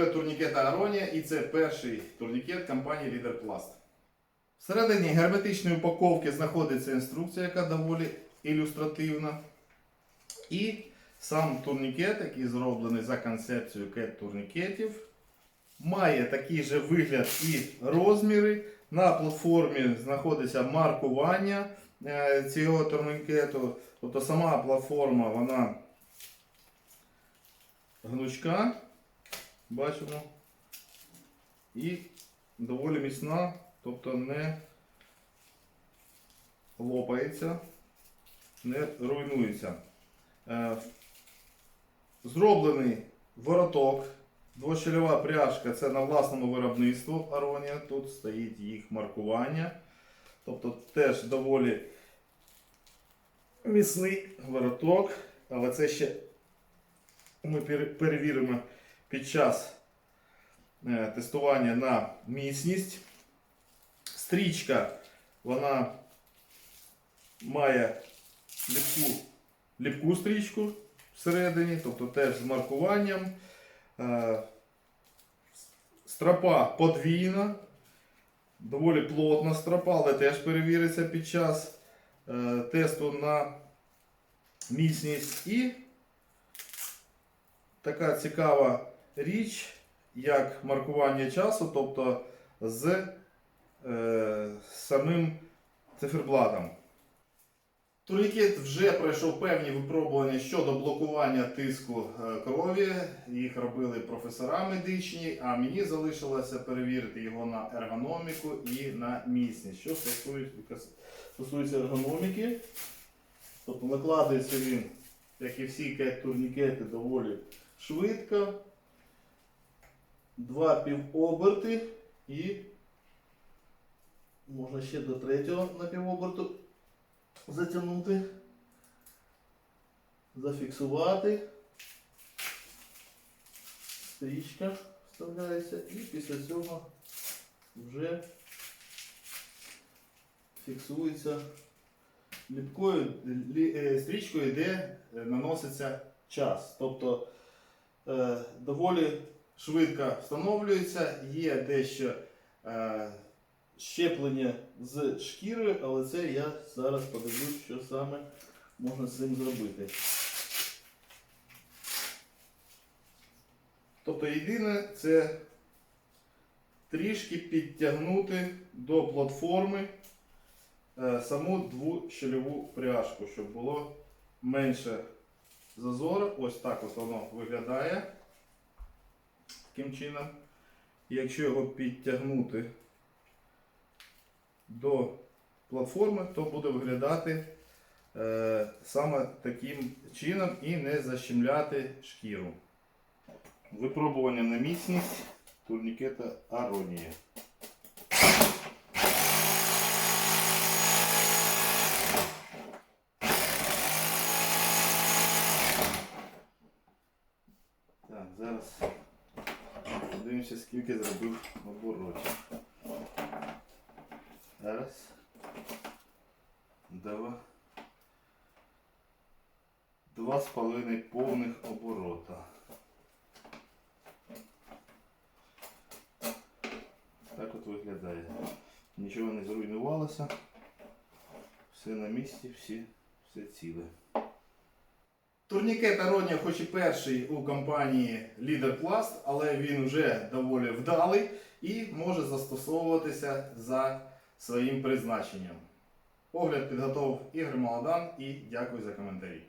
огляд турнікета Аронія і це перший турнікет компанії Leader Plast. Всередині герметичної упаковки знаходиться інструкція, яка доволі ілюстративна. І сам турнікет, який зроблений за концепцією кет турнікетів, має такий же вигляд і розміри. На платформі знаходиться маркування е, цього турнікету. Тобто сама платформа вона гнучка, бачимо, і доволі міцна, тобто не лопається, не руйнується. Е, Зроблений вороток, двощільова пряжка це на власному виробництву Аронія. Тут стоїть їх маркування. Тобто теж доволі міцний вороток, але це ще ми перевіримо під час е, тестування на міцність. Стрічка вона має ліпку, ліпку стрічку всередині, тобто теж з маркуванням. Е, Стропа подвійна, доволі плотна стропа, але теж перевіриться під час е, тесту на міцність. І така цікава річ, як маркування часу, тобто з е, самим циферблатом. Турнікет вже пройшов певні випробування щодо блокування тиску е, крові. Їх робили професора медичні, а мені залишилося перевірити його на ергономіку і на міцність. Що стосується, ергономіки, тобто накладається він, як і всі кет- турнікети, доволі швидко. Два півоберти і можна ще до третього на півоберту затягнути, зафіксувати. Стрічка вставляється і після цього вже фіксується ліпкою лі- е, стрічкою, де е, наноситься час. Тобто е, доволі швидко встановлюється, є дещо е, щеплення з шкірою, але це я зараз подивлюсь, що саме можна з цим зробити. Тобто єдине це трішки підтягнути до платформи е, саму двущільову пряжку, щоб було менше зазору. Ось так от воно виглядає таким чином. І якщо його підтягнути до платформи, то буде виглядати е, саме таким чином і не защемляти шкіру. Випробування на міцність турнікета Аронія. Зараз подивимося, скільки зробив оборотів. Раз. Два. Два з половиною повних оборота. Так от виглядає. Нічого не зруйнувалося. Все на місці, всі, все ціле. Турнікет Аронія хоч і перший у компанії Leader Plast, але він вже доволі вдалий і може застосовуватися за своїм призначенням. Огляд підготовив Ігор Молодан і дякую за коментарі.